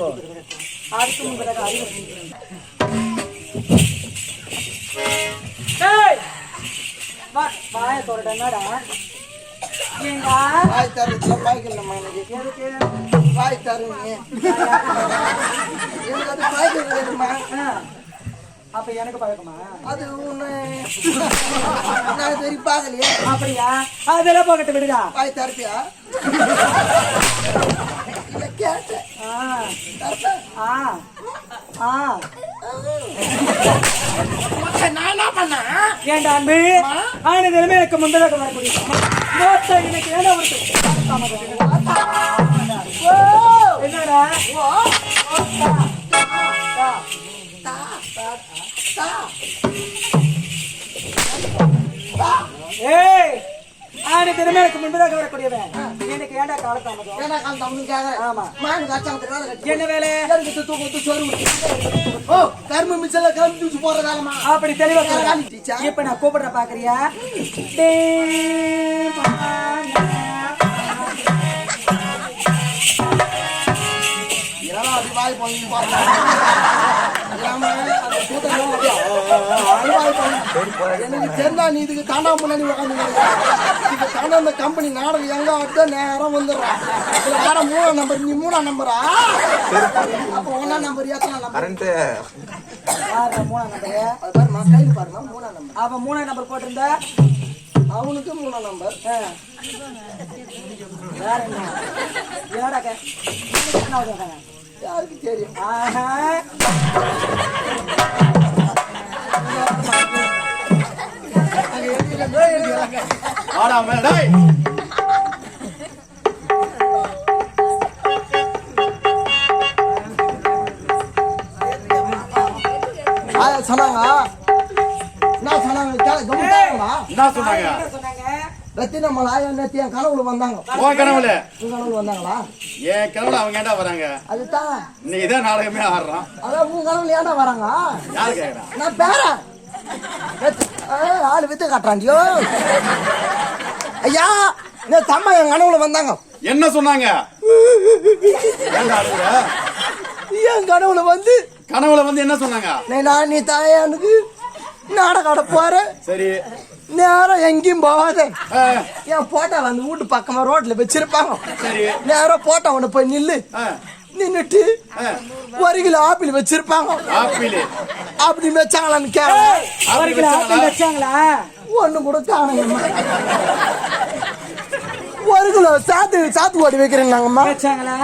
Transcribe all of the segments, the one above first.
ஆச்சரியமே இந்த கணவரை அறிவு ஏய் வாய தொடடனடா வாய் தரத்துல எனக்கு வாய் தருங்க எனக்கு பாய்க்கல் வேணுமா அப்ப எனக்கு பழக்கமா அது ஒண்ணு நான் சரி பார்க்கலையே அப்படியா அதெல்லாம் போகட்டு விடுதா வாய் தரப்பியா இல்ல கேட்டேன் ஆ ஆ ஏண்டா அன்பு ஆன நிலைமை எனக்கு முன்பதாக வரக்கூடிய எனக்கு ஏண்டா ஒரு என்னடா ஏ ஆன தினமே எனக்கு முன்பதாக வரக்கூடியவன். எனக்கு ஏண்டா காலத்தாமதம் ஏன்னா கால் தமிழ் கேக்குறேன் ஆமா. மான் காய்ச்சாங்க வேலை கட்டி என்ன வேலை? எனக்கு தூக்கு ஊத்து சோறு. ஓ கரும்பு மிச்சல கரும்பு தூக்கி போற காலமா அப்படி தெளிவா வேற சொல்லு. காலி டீச்சர்? இப்ப நான் கூப்பிடுற பாக்குறியா? இதெல்லாம் அப்படி வாய் பண்ணி பாருங்க எனக்கு தெரிஞ்சா நீ இதுக்கு தாண்டா முன்னாடி உட்காந்து இது தாண்டா இந்த கம்பெனி நாடகம் எங்க அடுத்த நேரம் வந்துடுறான் இதுல யார மூணாம் நம்பர் நீ மூணாம் நம்பரா அப்ப ஒன்னாம் நம்பர் எத்தனை நம்பர் கரண்ட் மூணாம் நம்பர் அது பாருமா கையில் பாருமா மூணாம் நம்பர் அவன் மூணாம் நம்பர் போட்டிருந்தா அவனுக்கு மூணாம் நம்பர் ஆ. வேற என்ன என்னடா என்ன யாருக்கு தெரியும்? டேய். சொன்னாங்க. என்ன சொன்னாங்க? ஆயா நேத்து என் கனவுல வந்தாங்க. உன் கனவுல? உன் கனவுல வந்தாங்களா? என் கனவுல அவங்க ஏன்டா வராங்க? அதுதான். இன்னைக்கு இதான் நாடகமே ஆடுறான். அதான் உன் கனவுல ஏன்டா வராங்க? யாரு கேக்குறா? நான் ஆளு வித்து காட்டுறாண்டியோ ஐயா நேத்து அம்மா என் கனவுல வந்தாங்க. என்ன சொன்னாங்க? என் கனவுல வந்து கனவுல வந்து என்ன சொன்னாங்க? "நீ நான் நீ தாயானுக்கு நாடகம் ஆட போறேன். சரி. நேரம் எங்கேயும் போகாத என் போட்டோ வந்து வீட்டு பக்கமா ரோட்ல வச்சிருப்பாங்க சரி நேரம் போட்டோ ஒண்ணு போய் நில்லு நின்னுட்டு ஒரு கிலோ ஆப்பிள் வச்சிருப்பாங்க ஆப்பிள் அப்படி வச்சாங்களான்னு கேள ஒரு கிலோ ஆப்பிள் வச்சாங்களா ஒண்ணு கூட காணுங்கம்மா ஒரு கிலோ சாத்து சாத்து ஓடி வைக்கிறேன்னாங்கம்மா வச்சாங்களா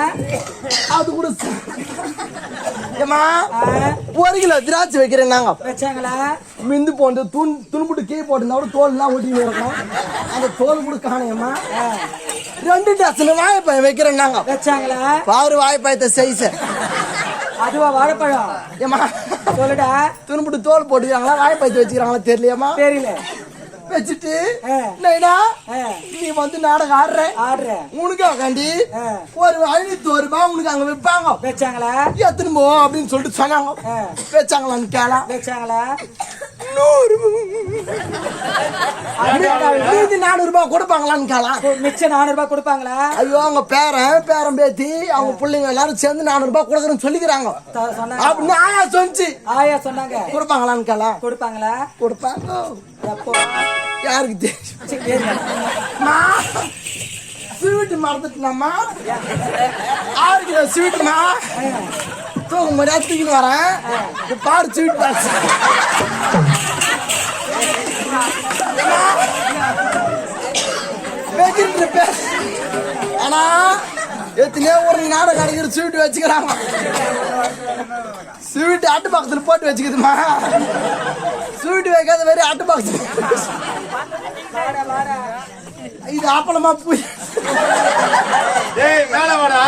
அது கூட ஆ, ஒரு கிலோ திராட்சை வைக்கிறேன்னாங்க வச்சாங்களா மிந்து போட்டு துண் துணுப்புட்டு கீ போட்டுருந்தா கூட தோல்லாம் ஒட்டி இருக்கும். அந்த தோல் கூட காணையம்மா ரெண்டு டசன் வாழைப்பழம் வைக்கிறேன்னாங்க வச்சாங்களா? பாரு வாழைப்பழத்தை சைஸ் அதுவா வாழைப்பழம்? ஏம்மா? சொல்லுடா. துணுப்புட்டு தோல் போட்டுக்கிறாங்களா வாழைப்பழத்தை வச்சுக்கிறாங்களா தெரியலையாம்மா. தெரியல. வச்சுட்டு. நைனா நீ வந்து நாடகம் ஆடுற? ஆடுற. உனக்கு உக்காண்டி ஆ. ஒரு ஐநூத்தி ஒரு ரூபாய் உனக்கு அங்க விற்பாங்க வச்சாங்களா? எத்தனை போ அப்படின்னு சொல்லிட்டு சொன்னாங்க. வச்சாங்களான்னு கேளா வச்சாங்களா? நூறு. மீதி நானூறு ரூபாய் கொடுப்பாங்களான்னு கேளா மிச்சம் நானூறு ரூபாய் கொடுப்பாங்களா? ஐயோ அவங்க பேரன் பேரன் பேத்தி அவங்க பிள்ளைங்க எல்லாரும் சேர்ந்து நானூறு ரூபாய் கொடுக்குறேன்னு சொல்லிக்கிறாங்க. அப்படின்னு ஆயா சொன்னிச்சு. ஆயா சொன்னாங்க. கொடுப்பாங்களான்னு கேளா கொடுப்பாங்களா? கொடுப்பாங்க. எப்போ? யாருக்கு தெரியும் சரி, ஏறுங்க. மா? ஸ்வீட் மறந்துட்டுனாம்மா ஆறு கிலோ ஸ்வீட்டுமா? தூங்க முடியாது தூக்கின்னு வரேன். இது பாரு ஸ்வீட் பாக்ஸ். ஆனா எத்தனையோ ஒரு நாடகம் அடிக்கிற ஸ்வீட் வச்சுக்கிறாங்க ஸ்வீட் அட்டு பாக்ஸில் போட்டு வச்சுக்குதுமா. ஸ்வீட் வைக்காத வேறு அட்டு பாக்ஸ். இது ஆப்பளமா போய் டேய் மேல வாடா.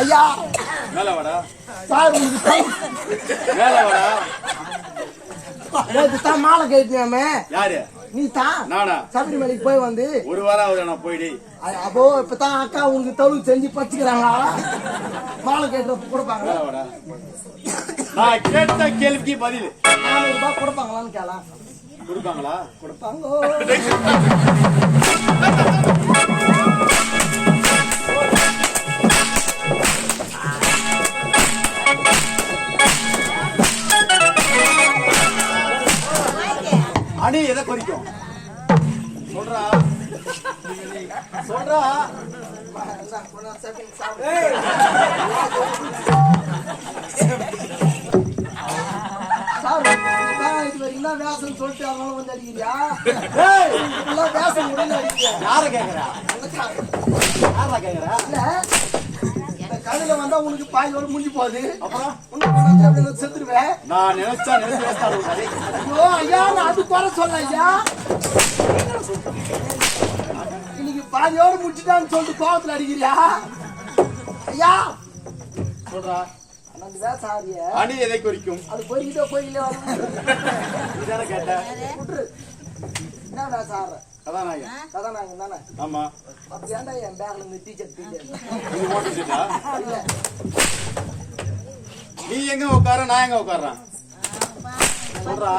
ஐயா. மேல வாடா. சார் உங்களுக்கு மேல வாடா. தான் மாலை கேட்டியாமே யாரு? நீ தான். நானா? சபரிமலைக்கு போய் வந்து ஒரு வாரம் ஆகுது நான் போயிடு அப்போ இப்பதான் அக்கா உனக்கு தொழில் செஞ்சு பச்சுக்கிறாங்களா மாலை கேட்டு கொடுப்பாங்க நான் கேட்ட கேள்விக்கு பதில். நானூறு ரூபாய் கொடுப்பாங்களான்னு கேளாம் கொடுப்பாங்களா? கொடுப்பாங்க. அணி எதை குறிக்கும் சொல்றா. சொல்றா. சார் தான் வேசம் சொல்லிட்டு அவங்களும் வந்து அடிக்கிறியா எல்லாம் வேசம் முடியல அடிக்கிறியா யார கேக்குறா? யாரா கேக்குறா? இல்ல. கடையில வந்தா உனக்கு பாய் ஒரு முடிஞ்சு போகுது. அப்புறம்? உனக்கு செத்துருவேன் நான் நினைச்சா நினைச்சு ஐயோ ஐயா நான் அது குறை சொல்ல ஐயா. இன்னைக்கு பாதியோடு முடிச்சுட்டான்னு சொல்லிட்டு கோவத்துல அடிக்கிறியா? ஐயா. சொல்றா. அணி எதை குறிக்கும்? அது போய்கிட்டே வரும் இதான கேட்ட. விட்டுரு என்ன வேசம் ஆடுற கதாநாயகன் கதாநாயகன் தானே? ஆமா. ஏன்டா என் பேக்ல இருந்து டீச்சர் நீ எங்க உட்கார நான் எங்க உட்கார்றேன்? சொல்றா.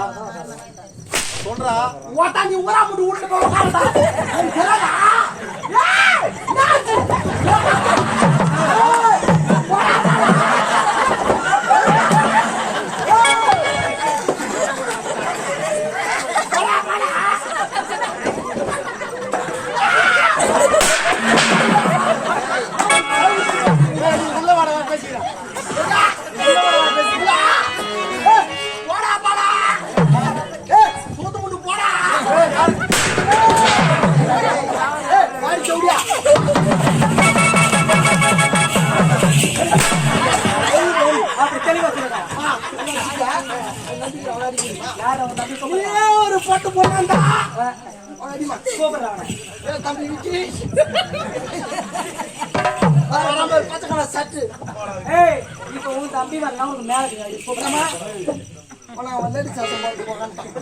சொல்றா. ஓட்டா நீ ஊரா முட்டு உள்ள போய் உட்காருடா ஒரு பொட்டு பொண்ணாண்டா. தம்பி விக்கி. கலர் சட்டு. ஏய், உன் தம்பி வரலாம் உனக்கு மேல போகிறமா கூப்பிடுறாமா? வந்து அவன் போட்டு உக்காந்துட்டான்.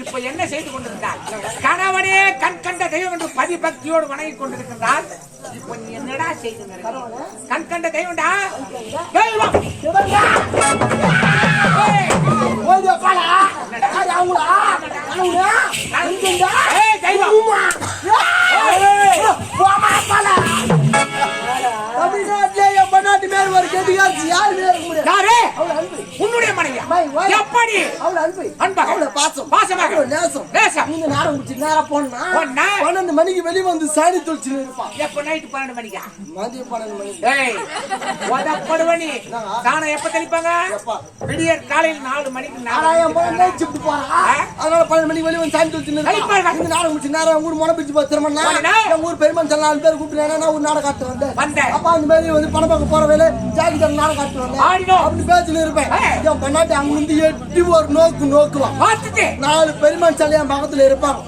இப்ப என்ன செய்து கொண்டிருந்தார் கணவனே கண் கண்ட தெய்வம் என்று பதிபக்தியோடு வணங்கி கொண்டிருக்கிறார் இப்ப நீ என்னடா செய்து கண் கண்ட தெய்வம்டா தெய்வம்! எப்படி அவ்வளவு அன்பு. அவ்வளவு பாசம் நீங்க நேரம் முடிச்சு நேரம் போனா போனா? பன்னெண்டு மணிக்கு வெளிய வந்து சாணி தொழிச்சு இருப்பான் எப்ப நைட்டு பன்னெண்டு மணிக்கா? மதியம் பன்னெண்டு மணிக்கு. ஏய் உதப்படுவனி. சாணம் எப்ப தெளிப்பாங்க? விடியற் காலையில் நாலு மணிக்கு நாலு ஆறாயிரம் மணிக்கு போல நைட் ஷிஃப்ட் போறான் அதனால பன்னெண்டு மணிக்கு வெளிய வந்து சாணி தொழிச்சு கழிப்பாங்க. இருப்பான் இந்த நேரம் முடிச்சு நேரம் எங்க ஊர் மொன பிடிச்சு போனேனா? எங்க ஊர் பெருமன் சொல்ல நாலு பேர் கூப்பிட்டு ஒரு நாடகம் காட்டு வந்தேன். அப்ப அந்த மாதிரி வந்து பணம் பார்க்க போற வேலை ஜாக்கி தர நாடகம் காட்டு வந்தேன் ஆடினோம். அப்படி பேச்சுன்னு இருப்பேன். என் எட்டி ஒரு நோக்கு நோக்குவான் பார்த்துட்டு. நாலு பெருமாள் சிலை என் பக்கத்துல இருப்பாங்க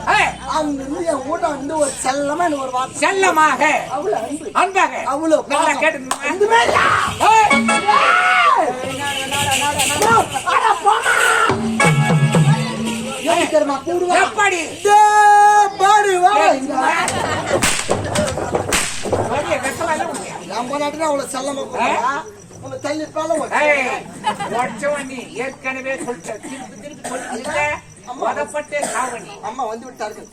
அங்க இருந்து என் வீட்டை வந்து ஒரு செல்லமா எனக்கு ஒரு வார்த்தை செல்லமாக. அவ்வளவு அன்பு. அன்பாக. அவ்வளவு நல்லா. கேட்டு இந்த மாதிரி ஏன் தெரியுமா கூடுவா எப்படி? டேய், பாரு வா இங்க. வெளிய வெட்டலாம் இல்ல என் பொண்டாட்டினா அவ்வளவு செல்லமா கூப்பிடுவா. உன்னை தள்ளி பால ஏய், உடைச்சவன் நீ. ஏற்கனவே சொல்லிட்ட. திருப்பி திருப்பி சொல்லிட்டு வதப்பட்டே சாவணி. அம்மா வந்து விட்டார்கள்.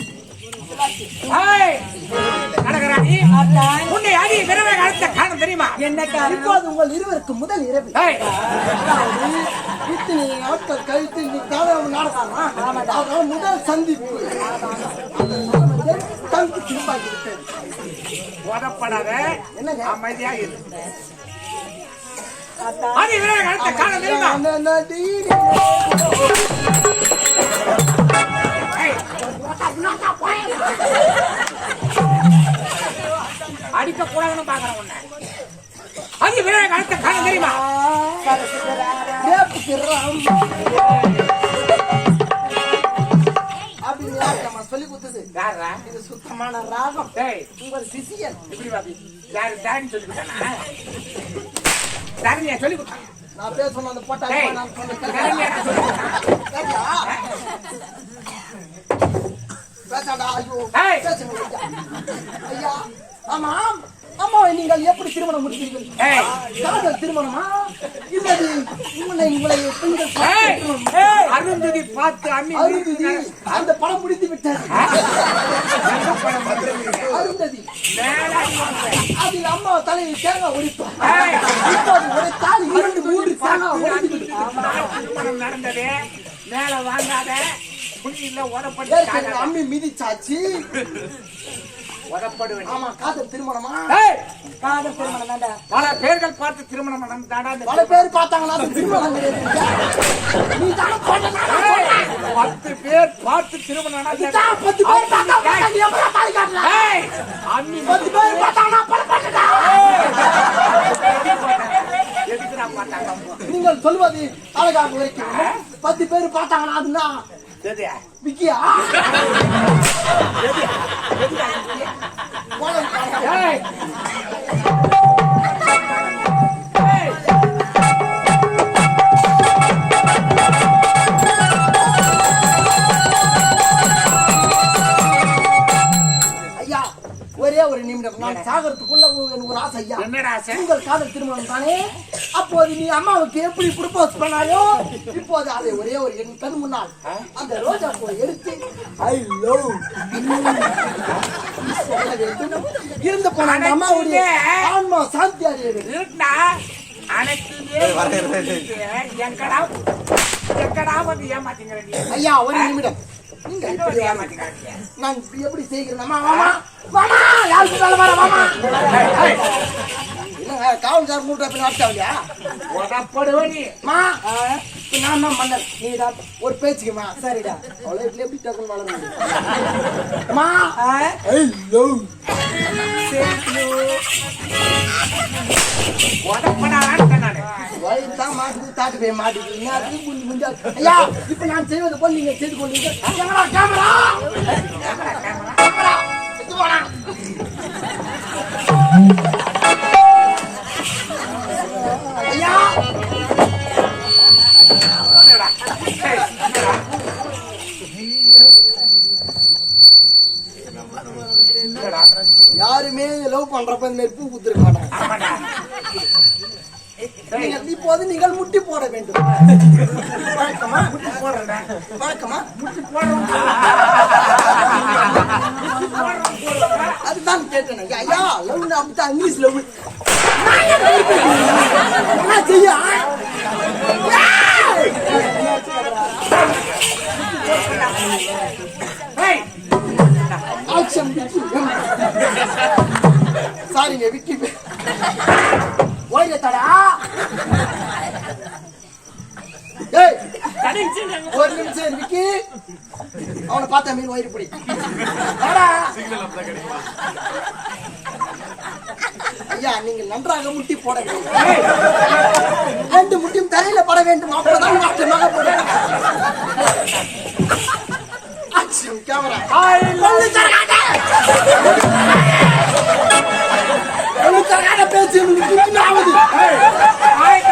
உன்னை அடி விரவை அழுத்த காரணம் தெரியுமா? என்ன இப்போது உங்கள் இருவருக்கு முதல் இரவு. இத்தனை நாட்கள் கழித்து தானே ஒரு நாடகமா? முதல் சந்திப்பு. தங்கு திரும்பாகி விட்டது. உதப்படாத என்னங்க? அமைதியாக இரு. அடி விரவை அழுத்த காரணம் தெரியுமா. அடிக்க கூடாதுன்னு பாக்குறேன் உன்னை. அடி விரவை அழுத்த காரணம் தெரியுமா? சொல்லி கொடுத்தது யாரா இது சுத்தமான ராகம் உங்கள் சிசியன் இப்படி. வாபி யாரு தாரின்னு சொல்லி கொடுத்தானா? தாரிணியா சொல்லி கொடுத்தான் நான் பேச சொன்ன அந்த போட்டா நான்? பேசாடா, ஐயோ. ஐயா, ஆமாம் அம்மாவை நீங்கள் எப்படி திருமணம் முடித்தீர்கள்? திருமணமா? இல்லது உங்களை உங்களை பெண்கள் அருந்ததி பார்த்து அம்மி அருந்ததி அந்த படம் முடித்து விட்டது. அருந்ததி. அதில் அம்மா தலையில் தேங்காய் உடைப்பார் உடைத்து நடந்தது. மேல வாங்காத. புள்ளியில ஏற்கனவே அம்மி மிதிச்சாச்சு. உதப்படுவேன். ஆமா காதல் திருமணமா? காதல் திருமணம் பல பேர்கள் பார்த்து திருமணம் நடந்தாடா பல பேர் பார்த்தாங்களா? திருமணம் பத்து பேர் பார்த்து திருமணம் பத்து பேர் பார்த்தாங்க. அம்மி பத்து பேர் பார்த்தாங்கன்னா பார்த்தாங்க? நீங்கள் சொல்வது அழகாக வரைக்கும் பத்து பேர் பார்த்தாங்கன்னா அதுனா? விக்கியா? ஒரே ஒரு நிமிடம். நான் சாகறதுக்குள்ள எனக்கு ஒரு ஆசை ஐயா? உங்கள் காதல் திருமணம் தானே? அப்போது நீ அம்மாவுக்கு எப்படி ப்ரப்போஸ் பண்ணாயோ இப்போது அதை ஒரே ஒரு என் கண் முன்னால் அந்த ரோஜா பூவை எடுத்து ஐ லவ் இருந்து போன அந்த அம்மாவுடைய ஆன்மா சாந்தி நீ ஐயா ஒரு நிமிடம். நான் எப்படி செய்கிறேன்? அம்மா மாமா மாமா யாருக்கு மேல வர மாமா இல்லங்க காவல்கார மூட்டை அப்படி நடத்தாவியா உதப்படுவே நீ மா. நான் தான் மன்னர் நீதான் ஒரு பேச்சுக்குமா சரிடா அவ்வளோ இப்படி எப்படி டக்குன்னு வளர்ந்து மா தான் மாட்டுது தாட்டு போய் குஞ்சா ஐயா இப்ப நான் செய்வது போல் நீங்க செய்து கொண்டீங்க கேமரா கேமரா. கேமரா இது யாருமே லவ் பண்றப்ப இந்த பூ குத்துருக்க மாட்டாங்க நீங்கள் இப்போது நீங்கள் முட்டி போட வேண்டும். வழக்கமா? முட்டி போடுறா வழக்கமா? முட்டி போடுறோம் அதுதான் கேட்டேன் ஐயா லவ் அப்படித்தான் இங்கிலீஷ் லவ் செய்யா? சாரிங்க விக்கி செய்ய ஏய் ஒரு நிமிஷம் இரு, விக்கி. அவனை பார்த்தா மீன் வயிறு பிடி. ஐயா நீங்கள் நன்றாக முட்டி போட வேண்டும். ரெண்டு முட்டியும் தரையில பட வேண்டும். அப்பதான் மாற்றமாக போட கேமரா. தரகாட்ட பேசி உங்களுக்கு என்ன ஆகுது வாய்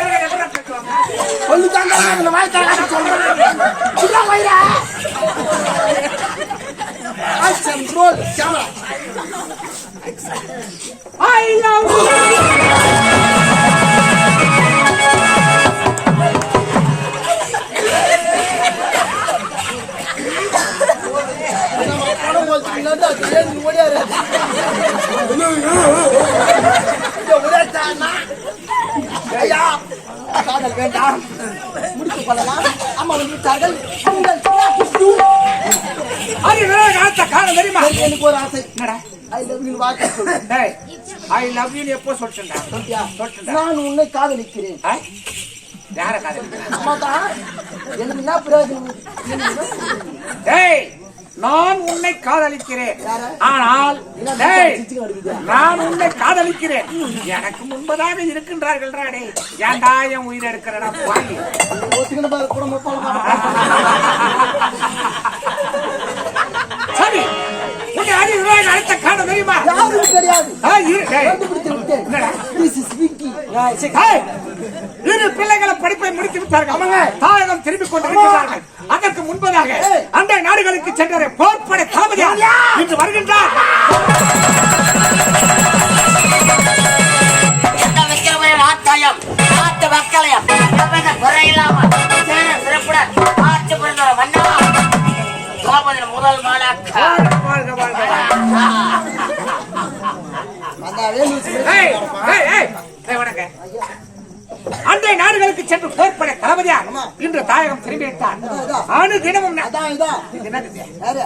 திறக்க எப்படி வயிறா action roll camera I love you. நம்ம படம் போச்சுங்களா அது ஏன் ஓடியாரு ஐயா காதல் வேண்டாம். முடித்துக் கொள்ளலாம். அம்மா வந்து விட்டார்கள் உங்கள் எனக்கு ஒரு ஆசை. ஐ லவ் யூ வார்த்தை ஐ லவ் யூ எப்போ? சொல்லிட்டேன்டா? நான் உன்னை காதலிக்கிறேன்? யார காதலிக்கிறேன் அம்மாதா எனக்கு என்ன பிரயோஜனம் நான் உன்னை காதலிக்கிறேன்? ஆனால்? நான் உன்னை காதலிக்கிறேன். எனக்கு முன்பதாக இருக்கின்றார்கள் டே ஏன்டா என் உயிரை எடுக்கிறடா பாய். சரி. உன்னை அடி ரூபாய் அடுத்த காலம் தெரியுமா? இரு, பிள்ளைகளை படிப்பை முடித்து விட்டார்கள். தாயகம் திரும்பிக் கொண்டிருக்கிறார்கள். அதற்கு முன்பதாக நாடுகளுக்கு சென்ற போர்ப்படை தளபதி இன்று வருகின்றார். அண்டை நாடுகளுக்கு சென்று போர்ப்படை தளபதியா இன்று தாயகம் திரும்பி விட்டார். அணு தினமும்?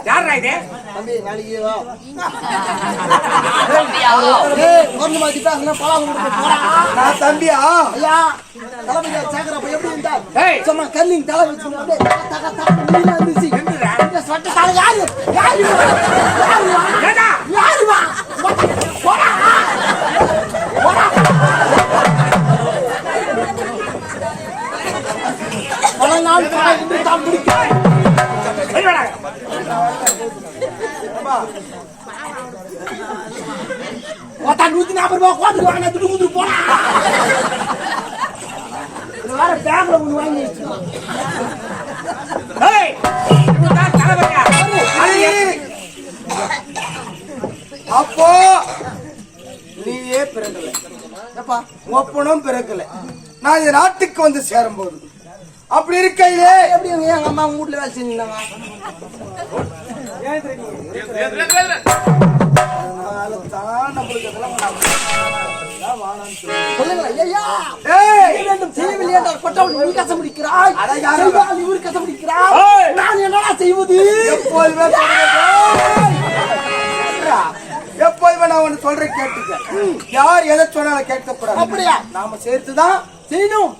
யாரு? இது போடா. தம்பியா ஐயா, தளபதியார் சேகரப்ப எப்படி இருந்தார்? சும்மா கல்லிங் இருந்துச்சு. யாரு? யாரு நாள் தலை இன்று தான் பிடிக்க. நூத்தி நாற்பது ரூபாய் கோட்டுக்கு வாங்கினா துட்டு கொடுத்துட்டு போடா. வேற பேக்ல ஒண்ணு வாங்கி வச்சிருக்கான். அப்போ நீயே பிறக்கல ஒப்பனும் பிறக்கல நான் இந்த நாட்டுக்கு வந்து சேரும்போது அப்படி இருக்கையிலே. எப்படி எங்க அம்மா உங்க வீட்டுல வேலை செஞ்சிருந்தாங்க. என்னடா செய்வது? எப்போதுமே நான் ஒண்ணு சொல்றேன் கேட்டுக்க. யார் எதை சொன்னாலும் கேட்கக்கூடாது அப்படியா? நாம சேர்த்துதான் செய்யணும்.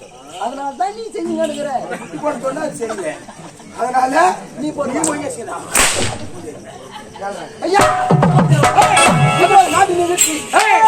அதனால தான் நீ செஞ்சு நடக்கிற குட்டி போட சொன்னா சரியில்லை. அதனால நீ போடு. நீ செய்யலாம் ஐயா நாட்டு ஏய்!